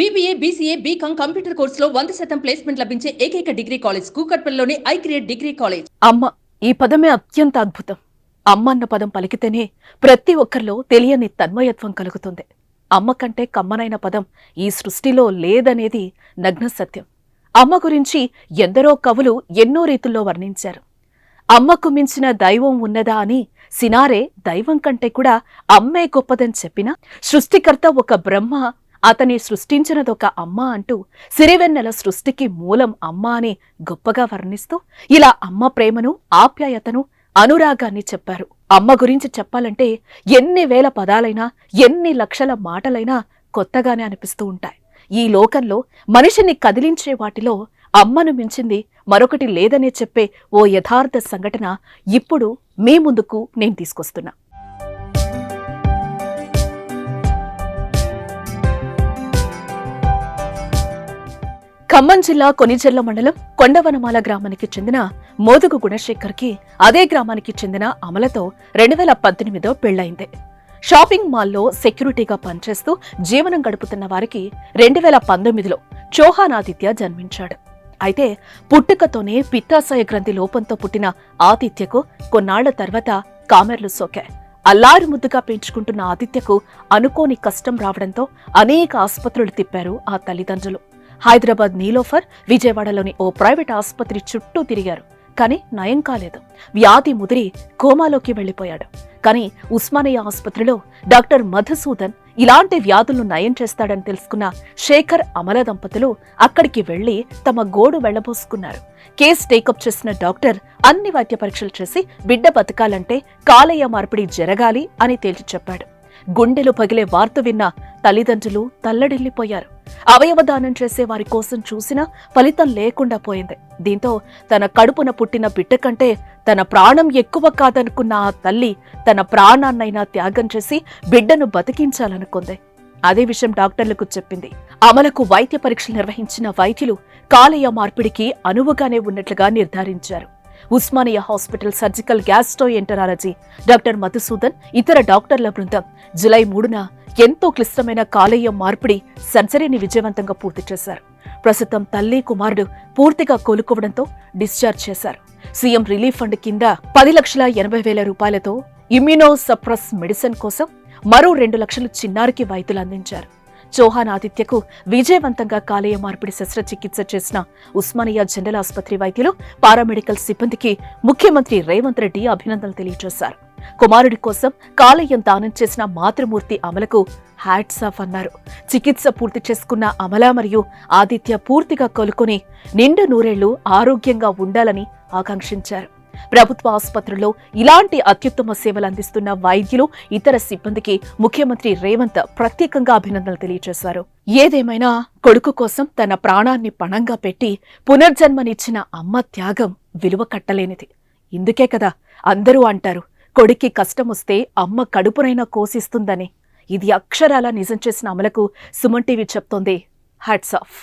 BBA BCA BCom computer కోర్సులో వంద శాతం ప్లేస్మెంట్ లభించే ఏకైక డిగ్రీ కాలేజ్ కూకట్పల్లిలోని ఐ క్రియేట్ డిగ్రీ కాలేజ్. అమ్మ ఈ పదమే అత్యంత అద్భుతం. అమ్మ అన్న పదం పలికితేనే ప్రతి ఒక్కరిలో తెలియని తన్మయత్వం కలుగుతుంది. అమ్మ కంటే కమ్మనైన పదం ఈ సృష్టిలో లేదనేది నగ్న సత్యం అమ్మ గురించి ఎందరో కవులు ఎన్నో రీతుల్లో వర్ణించారు. అమ్మకు మించిన దైవం ఉన్నదా అని సినారే దైవం కంటే కూడా అమ్మే గొప్పదని చెప్పినా సృష్టికర్త ఒక బ్రహ్మ అతని సృష్టించినదొక అమ్మ అంటూ సిరివెన్నెల సృష్టికి మూలం అమ్మ అని గొప్పగా వర్ణిస్తూ ఇలా అమ్మ ప్రేమను ఆప్యాయతను అనురాగాన్ని చెప్పారు. అమ్మ గురించి చెప్పాలంటే ఎన్ని వేల పదాలైనా ఎన్ని లక్షల మాటలైనా కొత్తగానే అనిపిస్తూ ఉంటాయి. ఈ లోకంలో మనిషిని కదిలించే వాటిలో అమ్మను మించింది మరొకటి లేదనే చెప్పే ఓ యథార్థ సంఘటన ఇప్పుడు మీ ముందుకు నేను తీసుకొస్తున్నా. ఖమ్మం జిల్లా కొనిజెల్ల మండలం కొండవనమాల గ్రామానికి చెందిన మోదుగు గుణశేఖర్కి అదే గ్రామానికి చెందిన అమలతో రెండు వేల పద్దెనిమిదో పెళ్ళైంది షాపింగ్ మాల్లో సెక్యూరిటీగా పనిచేస్తూ జీవనం గడుపుతున్న వారికి రెండు వేల పంతొమ్మిదిలో చోహానాదిత్య జన్మించాడు. అయితే పుట్టుకతోనే పిత్తాశయ గ్రంథి లోపంతో పుట్టిన ఆదిత్యకు కొన్నాళ్ళ తర్వాత కామెర్లు సోకాయి. అల్లారు ముద్దుగా పెంచుకుంటున్న ఆదిత్యకు అనుకోని కష్టం రావడంతో అనేక ఆసుపత్రులు తిప్పారు ఆ తల్లిదండ్రులు. హైదరాబాద్ నీలోఫర్ విజయవాడలోని ఓ ప్రైవేట్ ఆసుపత్రి చుట్టూ తిరిగారు. కానీ నయం కాలేదు. వ్యాధి ముదిరి కోమాలోకి వెళ్ళిపోయాడు కానీ ఉస్మానియా ఆసుపత్రిలో డాక్టర్ మధుసూదన్ ఇలాంటి వ్యాధులను నయం చేస్తాడని తెలుసుకున్న శేఖర్ అమల దంపతులు అక్కడికి వెళ్ళి తమ గోడు వెళ్ళబోసుకున్నారు కేసు టేకప్ చేసిన డాక్టర్ అన్ని వైద్య పరీక్షలు చేసి బిడ్డ బతకాలంటే కాలేయ మార్పిడి జరగాలి అని తేల్చి చెప్పాడు. గుండెలు పగిలే వార్త విన్న తల్లిదండ్రులు తల్లడిల్లిపోయారు. అవయవదానం చేసే వారి కోసం చూసినా ఫలితం లేకుండా పోయింది. దీంతో తన కడుపున పుట్టిన బిడ్డ కంటే తన ప్రాణం ఎక్కువ కాదనుకున్న ఆ తల్లి తన ప్రాణాన్నైనా త్యాగం చేసి బిడ్డను బతికించాలనుకుంది. అదే విషయం డాక్టర్లకు చెప్పింది. అమలకు వైద్య పరీక్షలు నిర్వహించిన వైద్యులు కాలేయ మార్పిడికి అనువుగానే ఉన్నట్లుగా నిర్ధారించారు. Osmania hospital surgical gastroenterology doctor Madhusudan ఇతర డాక్టర్ల బృందం జులై మూడున ఎంతో క్లిష్టమైన కాలేయ మార్పిడి సర్జరీని విజయవంతంగా పూర్తి చేశారు. ప్రస్తుతం తల్లి కుమారుడు పూర్తిగా కోలుకోవడంతో డిశ్చార్జ్ చేశారు. సీఎం రిలీఫ్ ఫండ్ కింద పది లక్షల ఎనభై వేల రూపాయలతో ఇమ్యూనో సప్రస్ మెడిసిన్ కోసం మరో రెండు లక్షలు చిన్నారికి వైద్యులు అందించారు. చౌహాన్ ఆదిత్యకు విజయవంతంగా కాలేయ మార్పిడి శస్త్రచికిత్స చేసిన ఉస్మానియా జనరల్ ఆసుపత్రి వైద్యులు పారామెడికల్ సిబ్బందికి ముఖ్యమంత్రి రేవంత్ రెడ్డి అభినందనలు తెలియజేశారు. కుమారుడి కోసం కాలయం దానం చేసిన మాతృమూర్తి అమలకు హ్యాట్స్ ఆఫ్ అన్నారు. చికిత్స పూర్తి చేసుకున్న అమల మరియు ఆదిత్య పూర్తిగా కోలుకుని నిండు నూరేళ్ళు ఆరోగ్యంగా ఉండాలని ఆకాంక్షించారు. ప్రభుత్వ ఆసుపత్రుల్లో ఇలాంటి అత్యుత్తమ సేవలు అందిస్తున్న వైద్యులు ఇతర సిబ్బందికి ముఖ్యమంత్రి రేవంత్ ప్రత్యేకంగా అభినందనలు తెలియజేశారు. ఏదేమైనా కొడుకు కోసం తన ప్రాణాన్ని పణంగా పెట్టి పునర్జన్మనిచ్చిన అమ్మ త్యాగం విలువ కట్టలేనిది. ఇందుకే కదా అందరూ అంటారు కొడుక్కి కష్టమొస్తే అమ్మ కడుపునైనా కోసిస్తుందని. ఇది అక్షరాల నిజం చేసిన అమలకు సుమన్ టీవీ చెప్తోంది. హ్యాట్స్ ఆఫ్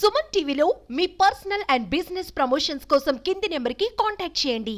సుమన్ టీవీలో మీ పర్సనల్ అండ్ బిజినెస్ ప్రమోషన్స్ కోసం కింది నెంబర్కి కాంటాక్ట్ చేయండి.